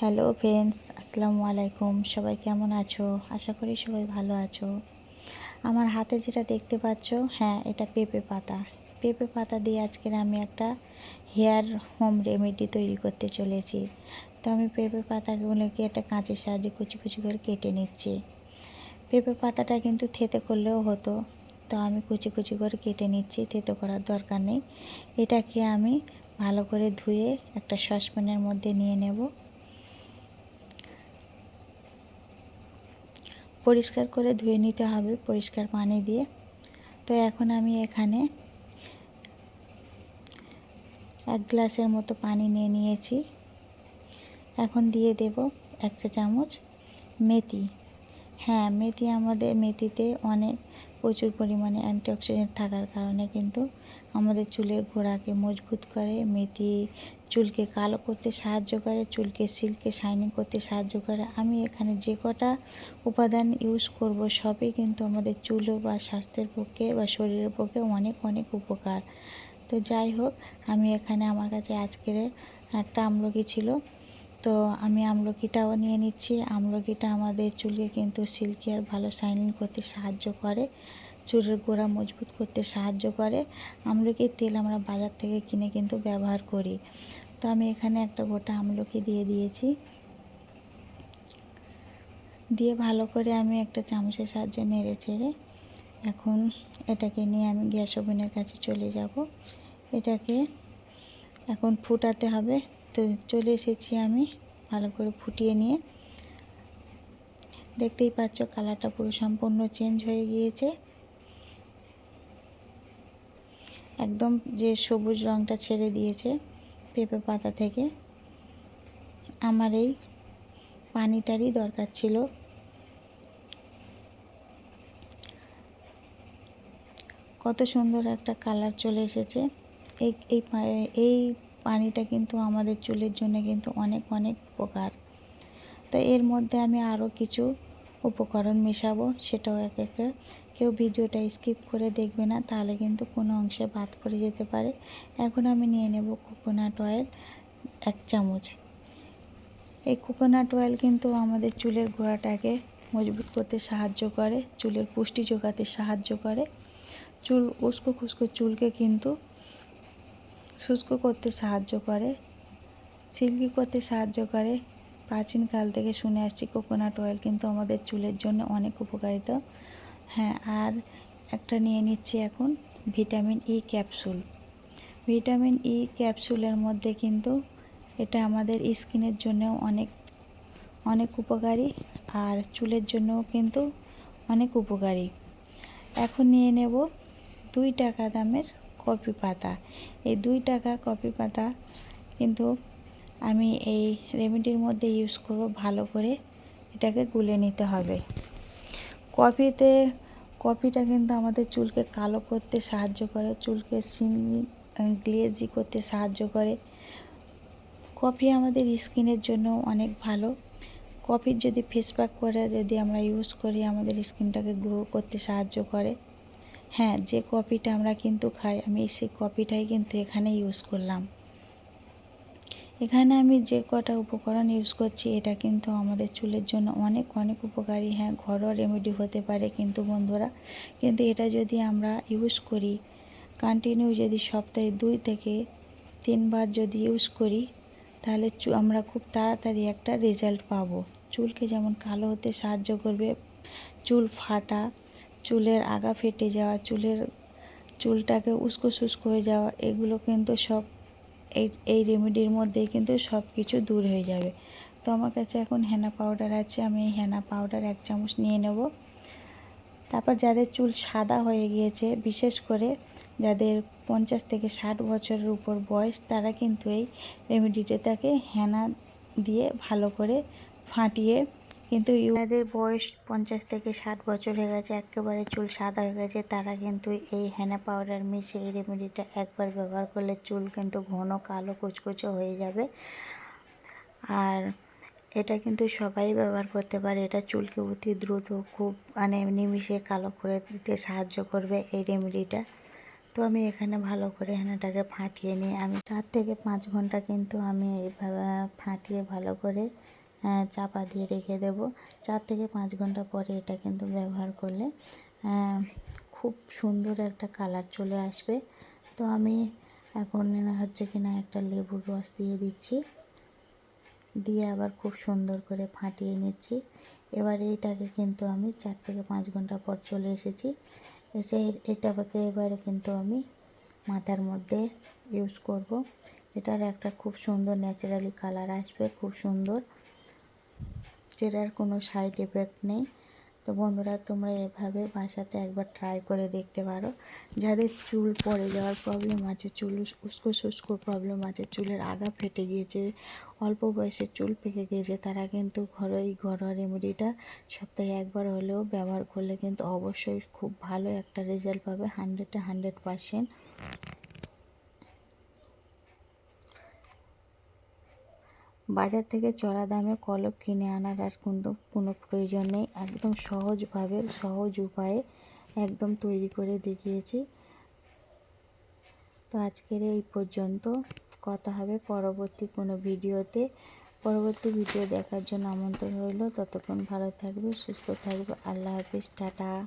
Hello friends, আসসালামু আলাইকুম। সবাই কেমন আছো? আশা করি সবাই ভালো আছো। আমার হাতে যেটা দেখতে পাচ্ছ হ্যাঁ এটা পেঁপে পাতা। পেঁপে পাতা দিয়ে আজকের আমি একটা হেয়ার হোম রেমেডি তৈরি করতে চলেছি। তো আমি পেঁপে পাতাগুলোকে একটা কাঁচের সাহায্যে কুচি কুচি করে কেটে নিচ্ছি। পেঁপে পাতাটা কিন্তু থেতে করলেও হতো। তো আমি কুচি কুচি করে কেটে নিচ্ছি, থেতে করার দরকার নেই। এটাকে আমি ভালো করে ধুয়ে একটা সসপ্যানের মধ্যে নিয়ে নেব। পরিষ্কার করে ধুয়ে নিতে হবে পরিষ্কার পানি দিয়ে। তো এখন আমি এখানে এক গ্লাসের মতো পানি নিয়ে নিয়েছি। এখন দিয়ে দেব এক চা চামচ মেথি। হ্যাঁ মেথি আমাদের, মেথিতে অনেক প্রচুর পরিমাণে অ্যান্টিঅক্সিডেন্ট থাকার কারণে কিন্তু আমাদের চুলের গোড়াকে মজবুত করে মেথি চুলকে কালো করতে সাহায্য করে, চুলকে সিল্কে শাইনিং করতে সাহায্য করে। আমি এখানে যে কটা উপাদান ইউজ করব সবই কিন্তু আমাদের চুল বা স্বাস্থ্যের পক্ষে বা শরীরের পক্ষে অনেক অনেক উপকার। তো যাই হোক, আমি এখানে আমার কাছে আজকের একটা আমলকি ছিল। তো আমি আমলকিটাও নিয়ে নিচ্ছি। আমলকিটা আমাদের চুলকে কিন্তু সিল্কি আর ভালো শাইনিং করতে সাহায্য করে, চুলের গোড়া মজবুত করতে সাহায্য করে। আমলকির তেল আমরা বাজার থেকে কিনে কিন্তু ব্যবহার করি। তো আমি এখানে একটা গোটা আমলকি দিয়ে দিয়েছি। দিয়ে ভালো করে আমি একটা চামচের সাহায্যে নেড়ে চেড়ে এখন এটাকে নিয়ে আমি গ্যাস ওভেনের কাছে চলে যাব। এটাকে এখন ফুটাতে হবে। তো চলে এসেছি আমি ভালো করে ফুটিয়ে নিয়ে। দেখতেই পাচ্ছ কালারটা পুরো সম্পূর্ণ চেঞ্জ হয়ে গিয়েছে। একদম যে সবুজ রঙটা ছেড়ে দিয়েছে। পেঁপে পাতা থেকে আমার এই পানিটারই দরকার ছিল। কত সুন্দর একটা কালার চলে এসেছে। এই এই এই পানিটা কিন্তু আমাদের চুলের জন্য কিন্তু অনেক অনেক উপকার। তো এর মধ্যে আমি আরও কিছু উপকরণ মেশাবো, সেটাও এক একে কেউ ভিডিওটা স্কিপ করে দেখবে না, তাহলে কিন্তু কোনো অংশে বাদ পড়ে যেতে পারে। এখন আমি নিয়ে নেব কোকোনাট অয়েল এক চামচ। এই কোকোনাট অয়েল কিন্তু আমাদের চুলের গোড়াটাকে মজবুত করতে সাহায্য করে, চুলের পুষ্টি যোগাতে সাহায্য করে। চুল উস্কো খুস্কো চুলকে কিন্তু শুষ্ক করতে সাহায্য করে, সিল্কি করতে সাহায্য করে। প্রাচীনকাল থেকে শুনে আসছি কোকোনাট অয়েল কিন্তু আমাদের চুলের জন্য অনেক উপকারিতা। হ্যাঁ আর একটা নিয়ে নিচ্ছি এখন vitamin E capsule vitamin E ক্যাপসুলের মধ্যে কিন্তু এটা আমাদের স্কিনের জন্যও অনেক অনেক উপকারী আর চুলের জন্যও কিন্তু অনেক উপকারী। এখন নিয়ে নেব দুই টাকা দামের কপি পাতা। এই দুই টাকা কপি পাতা কিন্তু আমি এই রেমেডির মধ্যে ইউজ করব, ভালো করে এটাকে গুলে নিতে হবে। কফিতে, কফিটা কিন্তু আমাদের চুলকে কালো করতে সাহায্য করে, চুলকে সিন গ্লেজি করতে সাহায্য করে। কফি আমাদের স্কিনের জন্য অনেক ভালো। কফির যদি ফেস প্যাক করে যদি আমরা ইউজ করি, আমাদের স্কিনটাকে গ্রো করতে সাহায্য করে। হ্যাঁ যে কফিটা আমরা কিন্তু খাই, আমি সেই কফিটাই কিন্তু এখানে ইউজ করলাম। এখানে আমি যে কটা উপকরণ ইউজ করছি, এটা কিন্তু আমাদের চুলের জন্য অনেক অনেক উপকারী। হ্যাঁ ঘরোয়া রেমেডি হতে পারে কিন্তু বন্ধুরা, কিন্তু এটা যদি আমরা ইউজ করি কন্টিনিউ যদি সপ্তাহে দুই থেকে তিনবার যদি ইউজ করি, তাহলে আমরা খুব তাড়াতাড়ি একটা রেজাল্ট পাবো। চুলকে যেমন কালো হতে সাহায্য করবে, চুল ফাটা, চুলের আগা ফেটে যাওয়া, চুলের চুলটাকে উস্কো শুস্কো হয়ে যাওয়া, এগুলো কিন্তু সব এই এই রেমেডির মধ্যেই কিন্তু সব কিছু দূর হয়ে যাবে। তো আমার কাছে এখন হেনা পাউডার আছে, আমি হেনা পাউডার এক চামচ নিয়ে নেব। তারপর যাদের চুল সাদা হয়ে গিয়েছে, বিশেষ করে যাদের পঞ্চাশ থেকে ষাট বছরের উপর বয়স, তারা কিন্তু এই রেমেডিটাকে হেনা দিয়ে ভালো করে ফাটিয়ে কিন্তু যাদের বয়স পঞ্চাশ থেকে ষাট বছর হয়ে গেছে, একেবারে চুল সাদা হয়ে গেছে। তারা কিন্তু এই হেনা পাউডার মিশে এই রেমেডিটা একবার ব্যবহার করলে চুল কিন্তু ঘন কালো কুচকুচো হয়ে যাবে। আর এটা কিন্তু সবাই ব্যবহার করতে পারে। এটা চুলকে অতি দ্রুত খুব মানে নিমিশে কালো করে দিতে সাহায্য করবে এই রেমেডিটা তো আমি এখানে ভালো করে হেনাটাকে ফাটিয়ে নিই। আমি চার থেকে পাঁচ ঘণ্টা কিন্তু আমি এইভাবে ফাটিয়ে ভালো করে চাপা দিয়ে রেখে দেব। চার থেকে পাঁচ ঘণ্টা পরে এটা কিন্তু ব্যবহার করলে খুব সুন্দর একটা কালার চলে আসবে। তো আমি এখন হচ্ছে কিনা একটা লেবুর রস দিয়ে দিচ্ছি। দিয়ে আবার খুব সুন্দর করে ফাটিয়ে নিচ্ছি। এবার এইটাকে কিন্তু আমি চার থেকে পাঁচ ঘণ্টা পর চলে এসেছি। এসে এটাকে এবারে কিন্তু আমি মাথার মধ্যে ইউজ করব। এটার একটা খুব সুন্দর ন্যাচারালি কালার আসবে, খুব সুন্দর। যেটার কোনো সাইড এফেক্ট নেই। তো বন্ধুরা, তোমরা এভাবে বাসাতে একবার ট্রাই করে দেখতে পারো। যাদের চুল পড়ে যাওয়ার প্রবলেম আছে, চুল উস্কো শুষ্কো প্রবলেম আছে, চুলের আগা ফেটে গিয়েছে, অল্প বয়সে চুল পেকে গিয়েছে, তারা কিন্তু ঘরোয়া ঘরোয়া রেমেডিটা সপ্তাহে একবার হলেও ব্যবহার করলে কিন্তু অবশ্যই খুব ভালো একটা রেজাল্ট পাবে হান্ড্রেডে হান্ড্রেড পারসেন্ট বাজার থেকে চড়া দামে কলপ কিনে আনার আর কিন্তু কোনো প্রয়োজন নেই। একদম সহজভাবে, সহজ উপায়ে একদম তৈরি করে দেখিয়েছি। তো আজকের এই পর্যন্ত। কথা হবে পরবর্তী কোনো ভিডিওতে। পরবর্তী ভিডিও দেখার জন্য আমন্ত্রণ রইল। ততক্ষণ ভালো থাকবে, সুস্থ থাকবে। আল্লাহ হাফিজ, টাটা।